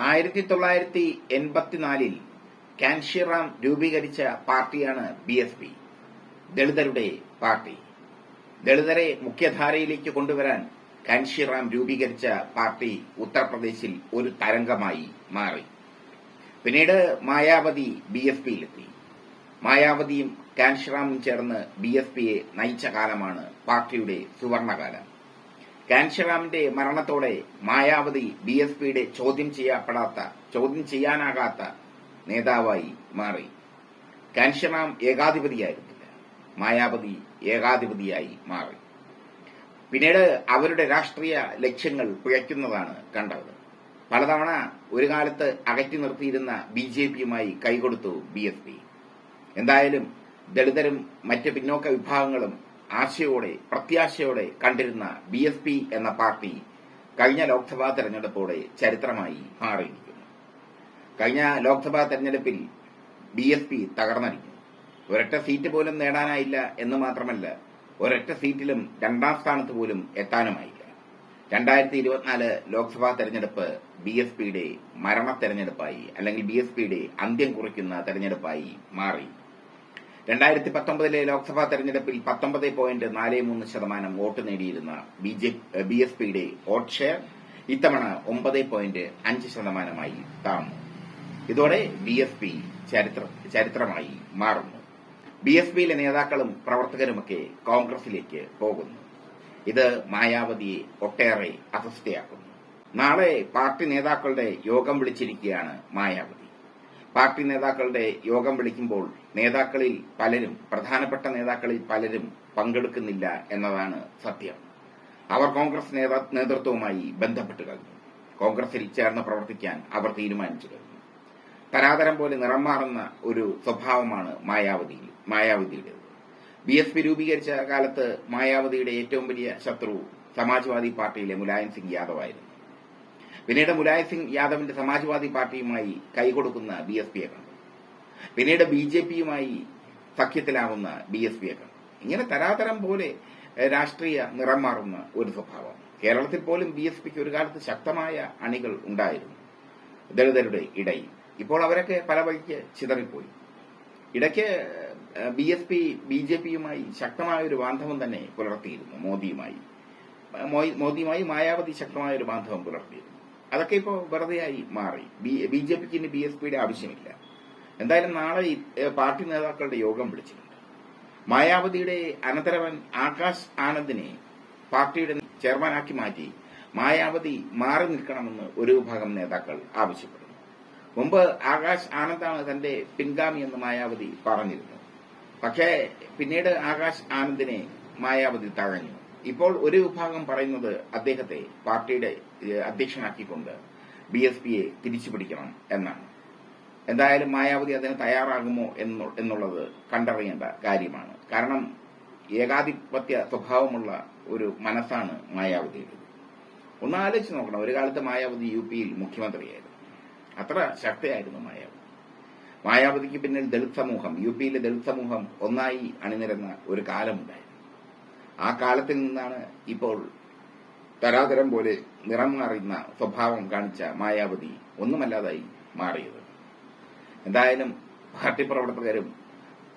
ആയിരത്തി തൊള്ളായിരത്തി എൺപത്തിനാലിൽ കാൻഷിറാം രൂപീകരിച്ച പാർട്ടിയാണ് ബി എസ് പി. ദളിതരുടെ പാർട്ടി. ദളിതരെ മുഖ്യധാരയിലേക്ക് കൊണ്ടുവരാൻ കാൻഷിറാം രൂപീകരിച്ച പാർട്ടി ഉത്തർപ്രദേശിൽ ഒരു തരംഗമായി മാറി. പിന്നീട് മായാവതി ബി എസ് പിയിലെത്തി. മായാവതിയും കാൻഷിറാമും ചേർന്ന് ബി എസ് പിയെ നയിച്ച കാലമാണ് പാർട്ടിയുടെ സുവർണകാലം. കാൻഷിറാമിന്റെ മരണത്തോടെ മായാവതി ബി എസ് പിയുടെ ചോദ്യം ചെയ്യപ്പെടാത്ത ചോദ്യം ചെയ്യാനാകാത്ത നേതാവായി മാറി. കാൻഷിറാം ഏകാധിപതിയായിരുന്നില്ല. മായാവതി ഏകാധിപതിയായി മാറി. പിന്നീട് അവരുടെ രാഷ്ട്രീയ ലക്ഷ്യങ്ങൾ പിഴയ്ക്കുന്നതാണ് കണ്ടത്. പലതവണ ഒരു കാലത്ത് അകറ്റി നിർത്തിയിരുന്ന ബി ജെ പിയുമായി കൈകൊടുത്തു ബി എസ് പി. എന്തായാലും ദളിതരും മറ്റ് പിന്നോക്ക വിഭാഗങ്ങളും ആശയോടെ പ്രത്യാശയോടെ കണ്ടിരുന്ന ബി എസ് പി എന്ന പാർട്ടി കഴിഞ്ഞ ലോക്സഭാ തെരഞ്ഞെടുപ്പോടെ ചരിത്രമായി മാറിയിരിക്കുന്നു. കഴിഞ്ഞ ലോക്സഭാ തെരഞ്ഞെടുപ്പിൽ ബി എസ് പി തകർന്നടിഞ്ഞു. ഒരൊറ്റ സീറ്റ് പോലും നേടാനായില്ല എന്ന് മാത്രമല്ല ഒരൊറ്റ സീറ്റിലും രണ്ടാം സ്ഥാനത്ത് പോലും എത്താനുമായില്ല. രണ്ടായിരത്തി ഇരുപത്തിനാല് ലോക്സഭാ തെരഞ്ഞെടുപ്പ് ബി എസ് പിയുടെ മരണ തെരഞ്ഞെടുപ്പായി അല്ലെങ്കിൽ ബി എസ് പിയുടെ അന്ത്യം കുറിക്കുന്ന തെരഞ്ഞെടുപ്പായി മാറി. രണ്ടായിരത്തി പത്തൊമ്പതിലെ ലോക്സഭാ തെരഞ്ഞെടുപ്പിൽ പത്തൊമ്പത് പോയിന്റ് നാല് മൂന്ന് ശതമാനം വോട്ട് നേടിയിരുന്ന ബി എസ് പിയുടെ വോട്ട് ഷെയർ ഇത്തവണ ഒമ്പത് പോയിന്റ് അഞ്ച് ശതമാനമായി താഴ്ന്നു. ഇതോടെ ബി എസ് പി ചരിത്രമായി മാറുന്നു. ബി എസ് പിയിലെ നേതാക്കളും പ്രവർത്തകരുമൊക്കെ കോൺഗ്രസിലേക്ക് പോകുന്നു. ഇത് മായാവതിയെ ഒട്ടേറെ അസ്വസ്ഥയാക്കുന്നു. നാളെ പാർട്ടി നേതാക്കളുടെ യോഗം വിളിച്ചിരിക്കുകയാണ് മായാവതി. പാർട്ടി നേതാക്കളുടെ യോഗം വിളിക്കുമ്പോൾ നേതാക്കളിൽ പലരും പ്രധാനപ്പെട്ട നേതാക്കളിൽ പലരും പങ്കെടുക്കുന്നില്ല എന്നതാണ് സത്യം. അവർ കോൺഗ്രസ് നേതൃത്വവുമായി ബന്ധപ്പെട്ട് കഴിഞ്ഞു. കോൺഗ്രസിൽ ചേർന്ന് പ്രവർത്തിക്കാൻ അവർ തീരുമാനിച്ചു കഴിഞ്ഞു. തരാതരം പോലെ നിറം മാറുന്ന ഒരു സ്വഭാവമാണ് മായാവതി മായാവതിയുടേത്. ബി എസ് പി രൂപീകരിച്ച കാലത്ത് മായാവതിയുടെ ഏറ്റവും വലിയ ശത്രു സമാജ്വാദി പാർട്ടിയിലെ മുലായം സിംഗ് യാദവ് ആയിരുന്നു പിന്നീട് മുലായം സിംഗ് യാദവിന്റെ സമാജ്വാദി പാർട്ടിയുമായി കൈകൊടുക്കുന്ന ബി എസ് പിയെ കണ്ടു. പിന്നീട് ബി ജെ പിയുമായി സഖ്യത്തിലാവുന്ന ബി എസ് പിയെ കണ്ടു. ഇങ്ങനെ തരാതരം പോലെ രാഷ്ട്രീയ നിറം മാറുന്ന ഒരു സ്വഭാവം. കേരളത്തിൽ പോലും ബി എസ് പിക്ക് ഒരു കാലത്ത് ശക്തമായ അണികൾ ഉണ്ടായിരുന്നു. ദളിതരുടെ ഇടയിൽ. ഇപ്പോൾ അവരൊക്കെ പല വഴിക്ക് ചിതറിപ്പോയി. ഇടയ്ക്ക് B S P B J പിയുമായി ശക്തമായ ഒരു ബാന്ധവം തന്നെ പുലർത്തിയിരുന്നു. മോദിയുമായി. മോദിയുമായി മായാവതി ശക്തമായ ഒരു ബാന്ധവം പുലർത്തിയിരുന്നു. അതൊക്കെ ഇപ്പോൾ വെറുതെയായി മാറി. ബി ജെ പിക്ക് ഇനി ബി എസ് പിയുടെ ആവശ്യമില്ല. എന്തായാലും നാളെ പാർട്ടി നേതാക്കളുടെ യോഗം വിളിച്ചിട്ടുണ്ട്. മായാവതിയുടെ അനന്തരവൻ ആകാശ് ആനന്ദിനെ പാർട്ടിയുടെ ചെയർമാനാക്കി മാറ്റി മായാവതി മാറി നിൽക്കണമെന്ന് ഒരു വിഭാഗം നേതാക്കൾ ആവശ്യപ്പെടുന്നു. മുമ്പ് ആകാശ് ആനന്ദാണ് തന്റെ പിൻഗാമി എന്ന് മായാവതി പറഞ്ഞിരുന്നു. പക്ഷേ പിന്നീട് ആകാശ് ആനന്ദിനെ മായാവതി തഴഞ്ഞു. ഇപ്പോൾ ഒരു വിഭാഗം പറയുന്നത് അദ്ദേഹത്തെ പാർട്ടിയുടെ അധ്യക്ഷനാക്കിക്കൊണ്ട് ബി എസ് പിയെ തിരിച്ചുപിടിക്കണം എന്നാണ്. എന്തായാലും മായാവതി അതിന് തയ്യാറാകുമോ എന്നുള്ളത് കണ്ടറിയേണ്ട കാര്യമാണ്. കാരണം ഏകാധിപത്യ സ്വഭാവമുള്ള ഒരു മനസ്സാണ് മായാവതിയുടേത്. ഒന്ന് ആലോചിച്ച് നോക്കണം. ഒരു കാലത്ത് മായാവതി യു പിയിൽ മുഖ്യമന്ത്രിയായിരുന്നു. അത്ര ശക്തിയായിരുന്നു മായാവതി. മായാവതിക്ക് പിന്നിൽ ദളിത് സമൂഹം യു പിയിലെ ദളിത് സമൂഹം ഒന്നായി അണിനിരന്ന ഒരു കാലമുണ്ടായിരുന്നു. ആ കാലത്തിൽ നിന്നാണ് ഇപ്പോൾ തരാതരം പോലെ നിറം മാറുന്ന സ്വഭാവം കാണിച്ച മായാവതി ഒന്നുമല്ലാതായി മാറിയത്. എന്തായാലും പാർട്ടി പ്രവർത്തകരും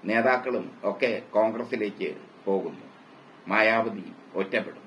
നേതാക്കളും ഒക്കെ കോൺഗ്രസിലേക്ക് പോകുന്നു. മായാവതി ഒറ്റപ്പെടും.